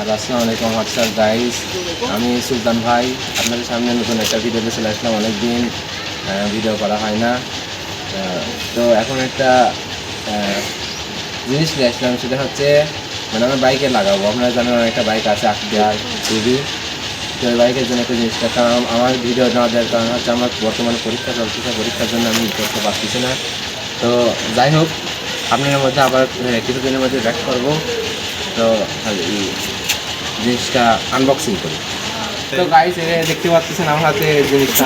আর আসসালামু আলাইকুম WhatsApp guys আমি সুলতান ভাই। আপনাদের সামনে নতুন একটা ভিডিওতে চলে আসলাম অনেকদিন ভিডিও করা হয় না। তো এখন একটা জিনিস নিয়ে আসলাম, সেটা হচ্ছে মানে আমি বাইকে লাগাবো। আপনারা জানেন আমার একটা বাইক আছে আখতিয়ার টিভি। তো বাইকের জন্য একটা জিনিসটা কারণ আমার ভিডিও না দেওয়ার কারণ হচ্ছে আমার বর্তমানে পরীক্ষা চলতেছে পরীক্ষার জন্য আমি করতে পারতেছি না। তো যাই হোক, আপনাদের মধ্যে আবার কিছুদিনের মধ্যে ব্যাক করব। তো জিনিসটা আনবক্সিং করি। তো গাইস দেখতে পাচ্ছেন আমার হাতে জিনিসটা।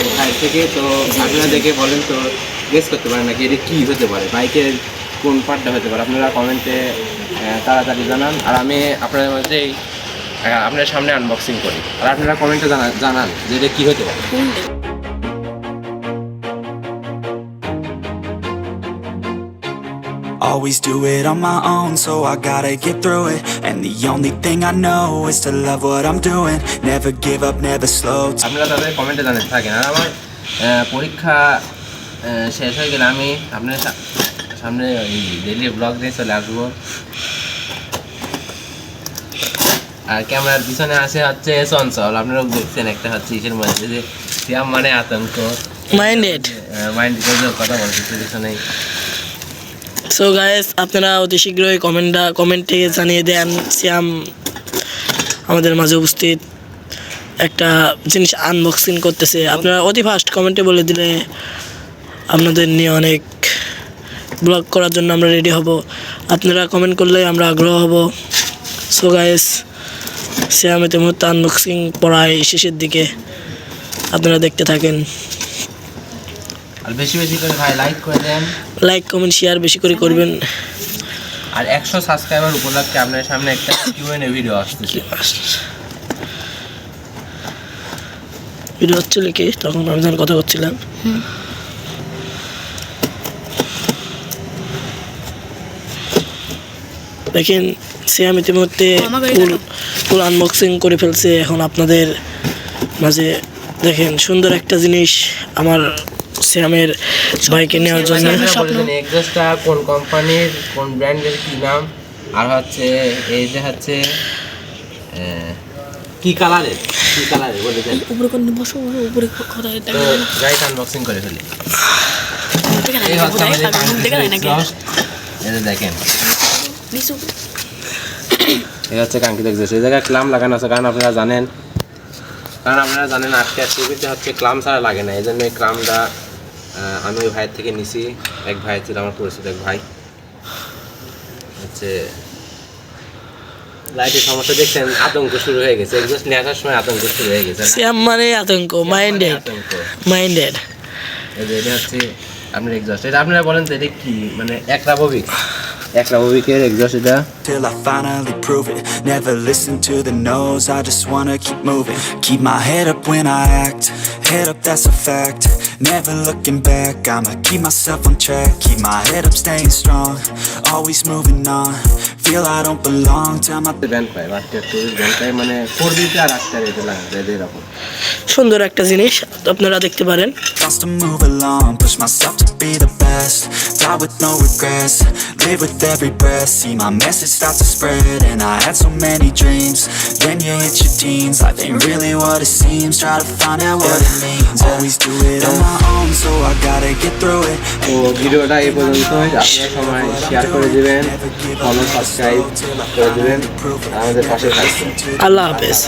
এক ভাই থেকে। তো আপনারা দেখে বলেন তো গেস করতে পারেন নাকি এটা কী হতে পারে? বাইকের কোন পার্টটা হতে পারে? আপনারা কমেন্টে তাড়াতাড়ি জানান। আর আমি আপনাদের মধ্যেই আহ, আপনাদের সামনে আনবক্সিং করি। আর আপনারা কমেন্টে জানান জানান যে এটা কী হতে পারে। Always do it on my own, so I gotta get through it. And the only thing I know is to love what I'm doing. Never give up, never slow. আপনারা তাদের কমেন্টে জানাতে থাকেন আর আমার আহ, পরীক্ষা শেষ হয়ে গেলে আমি আপনার সা- সামনে ডেলি ব্লগ দিয়ে চলে আসব আর ক্যামেরার পিছনে আছে হচ্ছে চঞ্চল আপনারাও দেখছেন একটা হচ্ছে ইসের মধ্যে যে শ্যাম মানে আতঙ্ক মাইন্ডেড মাইন্ড কথা বলতেছে পিছনে সো গাইস আপনারা অতি শীঘ্রই কমেন্টটা কমেন্টে জানিয়ে দেন শ্যাম আমাদের মাঝে উপস্থিত। একটা জিনিস আনবক্সিং করতেছে। আপনারা অতি ফাস্ট কমেন্টে বলে দিলে আপনাদের নিয়ে অনেক ব্লগ করার জন্য আমরা রেডি হব। আপনারা কমেন্ট করলে আমরা আগ্রহ হব। সো গায়েস শ্যাম এতে মুহূর্তে আনবক্সিং পড়ায় শেষের দিকে। আপনারা দেখতে থাকেন। আর বেশি বেশি করে ভাই লাইক করে দেন। লাইক কমেন্ট শেয়ার বেশি করে করবেন। আর একশো সাবস্ক্রাইবার উপলক্ষে আপনার সামনে একটা কিউএনএ ভিডিও আসতেছে। ভিডিও হচ্ছিল কি? তখন আমি যখন কথা করছিলাম দেখেন শ্যাম ইতিমধ্যে ফুল ফুল আনবক্সিং করে ফেলছে। এখন আপনাদের মাঝে দেখেন সুন্দর একটা জিনিস আমার শ্যামের বাইকে নেওয়ার জন্য। এক্সস্টটা কোন কোম্পানির কোন ব্র্যান্ডের কি নাম? আর হচ্ছে এই যে হচ্ছে কি কালারের কি কালারের বলে দেন। উপরে কোন বসো উপরে কথা তো গাইড আনবক্সিং করে ফেলি। এই হচ্ছে আমাদের দেখা দেখেন। এই হচ্ছে কাঙ্ক্ষিত এক্সস্ট এই জায়গায় ক্লাম লাগানো আছে কারণ আপনারা জানেন। কারণ আপনারা জানেন আজকে টিভিতে হচ্ছে ক্লাম ছাড়া লাগে না। এই জন্য এই ক্লামটা আমি ওই ভাইয়ের থেকে নিছি এক ভাই ছিল আমার পরিচিত এক ভাই হচ্ছে লাইটের সমস্যা দেখছেন আতঙ্ক শুরু হয়ে গেছে এক্সস্ট নিয়ে আসার সময় আতঙ্ক শুরু হয়ে গেছে? শ্যাম মানে আতঙ্ক মাইন্ডেড মাইন্ডেড যে এটা হচ্ছে আপনার এক্সস্ট এটা আপনারা বলেন তো এটা কি মানে একরাববিক একরাববিকের এটা Till I finally prove it. Never listen to the no's, I just wanna keep moving. Keep my head up when I act. Head up, that's a fact. Never looking back, I'ma keep myself on track. Keep my head up, staying strong. Always moving on. Feel I don't belong. Tell my band পায় বাচ্চার চল্লিশ band পায় মানে four বিতে আর আটটা রেটে লাগে এরকম সুন্দর একটা জিনিস আপনারা দেখতে পারেন. তো ভিডিওটা এই পর্যন্তই আপনারা সবাই শেয়ার করে দিবেন ফলো সাবস্ক্রাইব করে দিবেন আমাদের পাশে থাকবেন আল্লাহ হাফেজ